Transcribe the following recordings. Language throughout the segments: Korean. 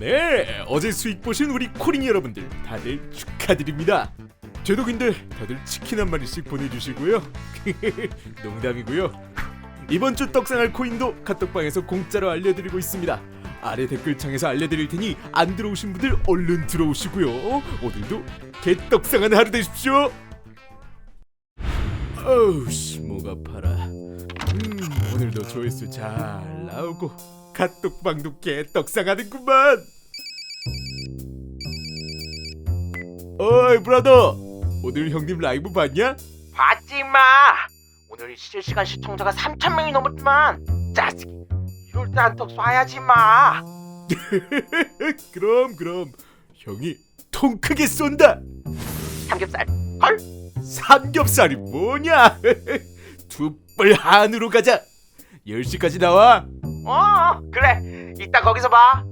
네, 어제 수익 보신 우리 코린 여러분들 다들 축하드립니다. 제독인들 다들 치킨 한 마리씩 보내주시고요. 농담이고요. 이번 주 떡상할 코인도 카톡방에서 공짜로 알려드리고 있습니다. 아래 댓글창에서 알려드릴 테니 안 들어오신 분들 얼른 들어오시고요. 오늘도 개떡상한 하루 되십시오. 어우씨 목 아파라. 음 오늘도 조회수 잘 나오고 카톡방도 개떡상하는구만. 어이 브라더 오늘 형님 라이브 봤냐? 봤지 마 오늘 실시간 시청자가 3천 명이 넘었지만 짜식 이럴 때 한턱 쏴야지 마 그럼 그럼 형이 통 크게 쏜다. 삼겹살 헐 삼겹살이 뭐냐? 두 뿔 한우로 가자. 10시까지 나와. 어 그래 이따 거기서 봐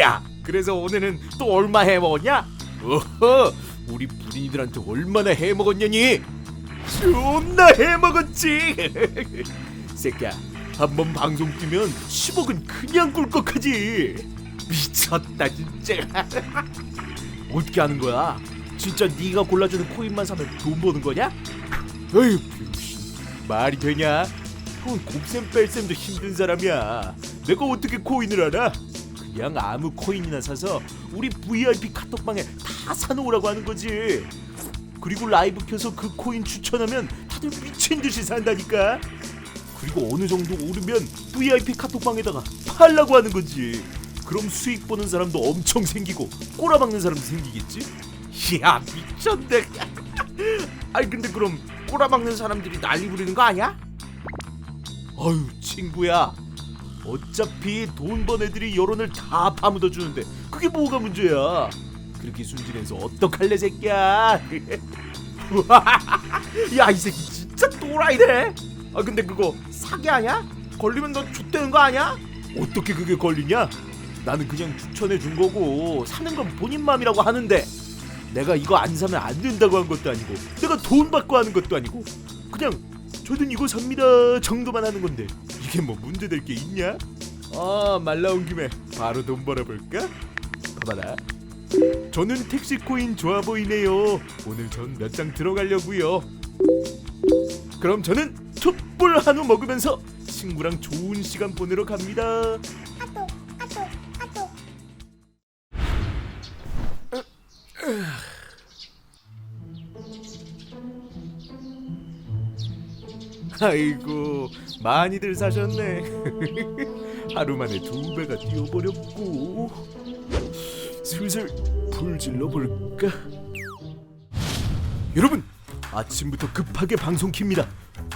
야, 그래서 오늘은 또 얼마 해 먹었냐? 어허, 우리 부린이들한테 얼마나 해 먹었냐니? 존나 해 먹었지. 새끼야, 한번 방송 뜨면 10억은 그냥 꿀꺽하지. 미쳤다 진짜. 어떻게 하는 거야? 진짜 네가 골라주는 코인만 사면 돈 버는 거냐? 병신. 말이 되냐? 형은 곱셈 뺄셈도 힘든 사람이야. 내가 어떻게 코인을 알아? 그냥 아무 코인이나 사서 우리 VIP 카톡방에 다 사놓으라고 하는 거지. 그리고 라이브 켜서 그 코인 추천하면 다들 미친 듯이 산다니까. 그리고 어느 정도 오르면 VIP 카톡방에다가 팔라고 하는 거지. 그럼 수익 보는 사람도 엄청 생기고 꼬라박는 사람도 생기겠지. 야 미쳤네. 아니 근데 그럼 꼬라박는 사람들이 난리 부리는 거 아니야? 어휴 친구야 어차피 돈 번 애들이 여론을 다 파묻어 주는데 그게 뭐가 문제야? 그렇게 순진해서 어떡할래 새끼야? 야 이 새끼 진짜 또라이네. 아 근데 그거 사기 아니야? 걸리면 너 죽되는 거 아니야? 어떻게 그게 걸리냐? 나는 그냥 추천해 준 거고 사는 건 본인 마음이라고 하는데 내가 이거 안 사면 안 된다고 한 것도 아니고 내가 돈 받고 하는 것도 아니고 그냥 저는 이거 삽니다 정도만 하는 건데 이게 뭐 문제될 게 있냐? 아 말 나온 김에 바로 돈 벌어볼까? 봐봐라 저는 택시 코인 좋아 보이네요 오늘 전 몇 장 들어가려고요 그럼 저는 촛불 한우 먹으면서 친구랑 좋은 시간 보내러 갑니다 아이고 많이들 사셨네. 하루 만에 두 배가 뛰어버렸고. 슬슬 불 질러 볼까? 여러분 아침부터 급하게 방송 킵니다.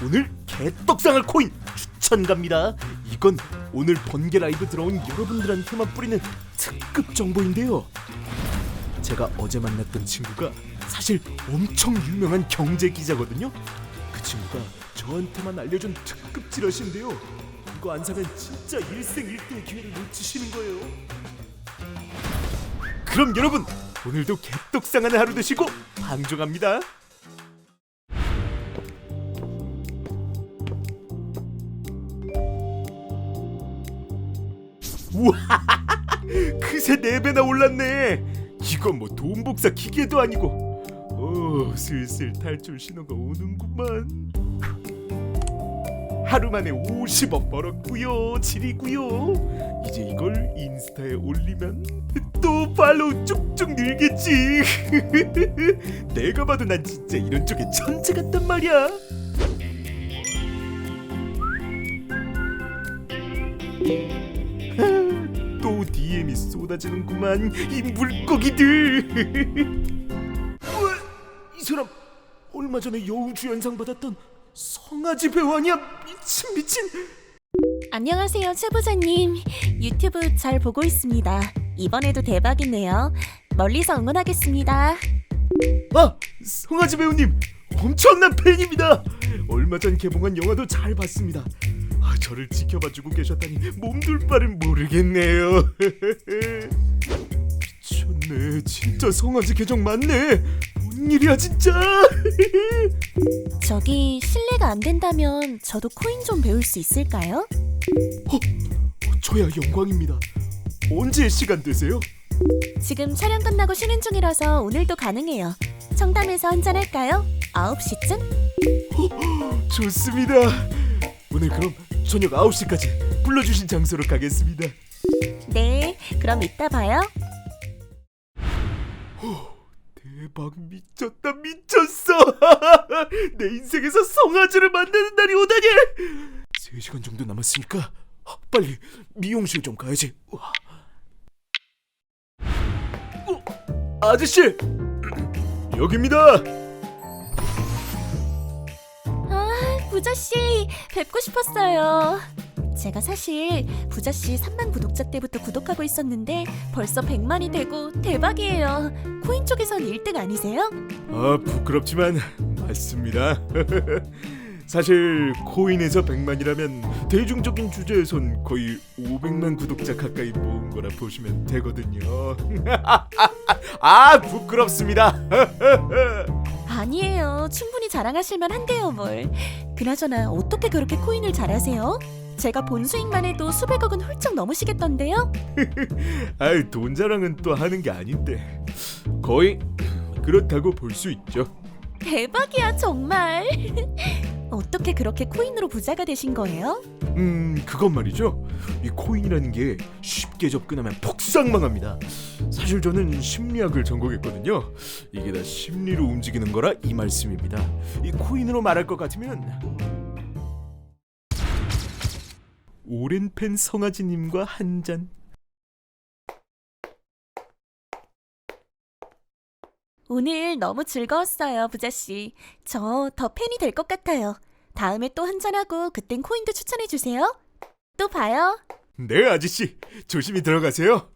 오늘 개떡상할 코인 추천 갑니다. 이건 오늘 번개 라이브 들어온 여러분들한테만 뿌리는 특급 정보인데요. 제가 어제 만났던 친구가 사실 엄청 유명한 경제 기자거든요. 그 친구가 저한테만 알려준 특급 지라시인데요. 이거 안 사면 진짜 일생일대 기회를 놓치시는 거예요. 그럼 여러분 오늘도 개떡상한 하루 되시고 방종합니다. 우와 그새 네 배나 올랐네. 이건 뭐 돈 복사 기계도 아니고. 오 슬슬 탈출 신호가 오는구만. 하루 만에 50억 벌었고요. 지리고요. 이제 이걸 인스타에 올리면 또 팔로우 쭉쭉 늘겠지. 내가 봐도 난 진짜 이런 쪽에 천재 같단 말이야. 또 DM이 쏟아지는구만 이 물고기들. 우와, 이 사람 얼마 전에 여우주연상 받았던 성아지 배우 아니야? 미친 미친. 안녕하세요, 최 부장님. 유튜브 잘 보고 있습니다. 이번에도 대박이네요. 멀리서 응원하겠습니다. 아 성아지 배우님 엄청난 팬입니다. 얼마 전 개봉한 영화도 잘 봤습니다. 아 저를 지켜봐주고 계셨다니 몸둘 바를 모르겠네요. 미쳤네 진짜 성아지 계정 맞네. 본인 웬일이야 진짜 저기 실례가 안 된다면 저도 코인 좀 배울 수 있을까요? 저야 영광입니다 언제 시간 되세요? 지금 촬영 끝나고 쉬는 중이라서 오늘도 가능해요. 청담에서 한잔할까요? 9시쯤? 좋습니다 오늘 그럼 저녁 9시까지 불러주신 장소로 가겠습니다 네, 그럼 이따 봐요. 대박 미쳤다 미쳤어. 내 인생에서 성아지를 만드는 날이 오다니. 3시간 정도 남았으니까 빨리 미용실 좀 가야지. 우와. 어, 아저씨! 여기입니다. 아, 부자씨, 뵙고 싶었어요. 제가 사실 부자씨 3만 구독자 때부터 구독하고 있었는데 벌써 100만이 되고 대박이에요. 코인 쪽에선 1등 아니세요? 아 부끄럽지만 맞습니다 사실 코인에서 100만이라면 대중적인 주제에선 거의 500만 구독자 가까이 모은 거라 보시면 되거든요 아 부끄럽습니다 아니에요. 충분히 자랑하실 만 한데요, 뭘. 그나저나 어떻게 그렇게 코인을 잘하세요? 제가 본 수익만 해도 수백억은 훌쩍 넘으시겠던데요? 아이 돈 자랑은 또 하는 게 아닌데 거의 그렇다고 볼 수 있죠 대박이야, 정말. 어떻게 그렇게 코인으로 부자가 되신 거예요? 음 그건 말이죠 이 코인이라는 게 쉽게 접근하면 폭삭망합니다 사실 저는 심리학을 전공했거든요 이게 다 심리로 움직이는 거라 이 말씀입니다 이 코인으로 말할 것 같으면 오랜 팬 성아지님과 한 잔 오늘 너무 즐거웠어요, 부자씨. 저 더 팬이 될 것 같아요. 다음에 또 한잔하고 그땐 코인도 추천해 주세요. 또 봐요. 네 아저씨 조심히 들어가세요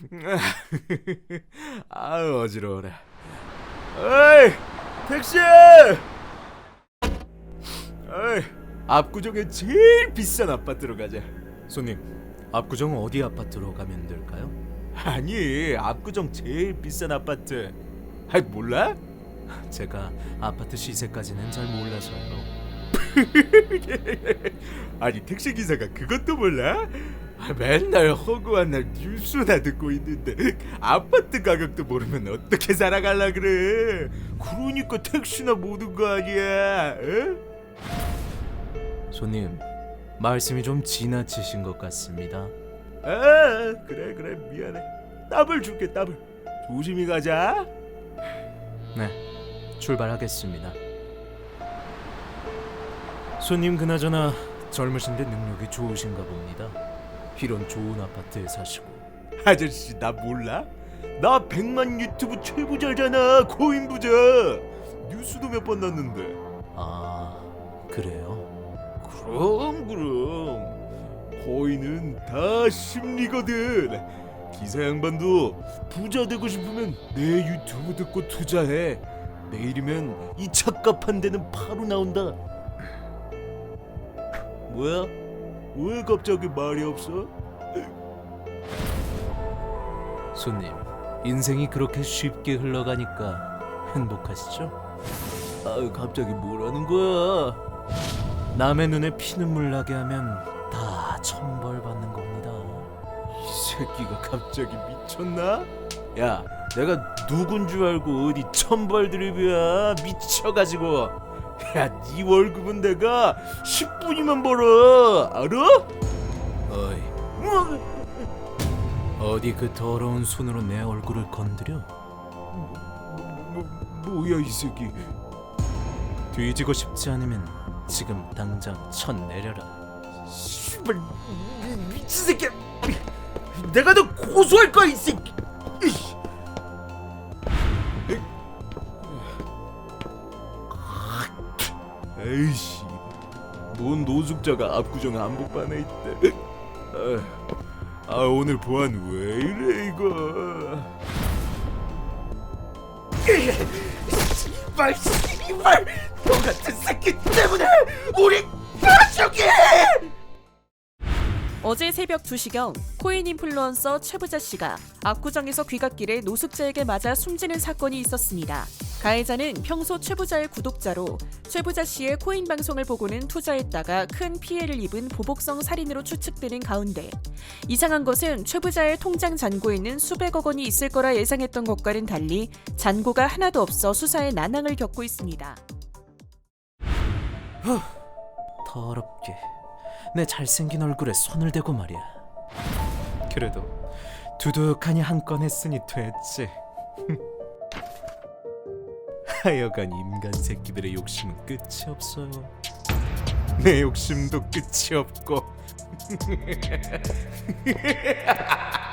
아 어지러워라 어이 택시 어이 압구정의 제일 비싼 아파트로 가자 손님 압구정 어디 아파트로 가면 될까요? 아니 압구정 제일 비싼 아파트 아 몰라? 제가 아파트 시세까지는 잘 몰라서요 아니 택시 기사가 그것도 몰라? 아, 맨날 허구한 날 뉴스나 듣고 있는데 아파트 가격도 모르면 어떻게 살아갈라 그래? 그러니까 택시나 모든 거 아니야? 에? 손님 말씀이 좀 지나치신 것 같습니다. 아 그래 그래 미안해. 따블 줄게 따블. 조심히 가자. 네 출발하겠습니다. 손님 그나저나 젊으신데 능력이 좋으신가 봅니다. 이런 좋은 아파트에 사시고. 아저씨 나 몰라? 나 백만 유튜브 최부자잖아 코인 부자. 뉴스도 몇 번 났는데. 아 그래요? 그럼 그럼. 코인은 다 심리거든. 기사 양반도 부자 되고 싶으면 내 유튜브 듣고 투자해. 내일이면 이 착갑한 데는 바로 나온다. 뭐야? 왜 갑자기 말이 없어? 손님, 인생이 그렇게 쉽게 흘러가니까 행복하시죠? 아유, 갑자기 뭐라는 거야? 남의 눈에 피눈물 나게 하면 다 천벌 받는 겁니다. 이 새끼가 갑자기 미쳤나? 야, 내가 누군 줄 알고 어디 천벌 드립이야? 미쳐가지고. 야, 네 월급은 내가 10분이면 벌어. 알아? 어이. 어디 그 더러운 손으로 내 얼굴을 건드려? 뭐, 뭐야 이 새끼? 뒤지고 싶지 않으면 지금 당장 천 내려라. 씨발 미친 새끼! 내가 너 고소할 거야 이 새끼! 이씨. 에이씨, 뭔 노숙자가 압구정 한복판에 있대. 아, 아 오늘 보안 왜 이래 이거? 씨발 씨발 우리 가족이 어제 새벽 2시경 코인 인플루언서 최부자 씨가 압구정에서 귀갓길에 노숙자에게 맞아 숨지는 사건이 있었습니다. 가해자는 평소 최부자의 구독자로 최부자 씨의 코인 방송을 보고는 투자했다가 큰 피해를 입은 보복성 살인으로 추측되는 가운데 이상한 것은 최부자의 통장 잔고에 는 수백억 원이 있을 거라 예상했던 것과는 달리 잔고가 하나도 없어 수사에 난항을 겪고 있습니다. 더럽게 내 잘생긴 얼굴에 손을 대고 말이야. 그래도 두둑하니 한 건 했으니 됐지. 하여간 인간 새끼들의 욕심은 끝이 없어요. 내 욕심도 끝이 없고.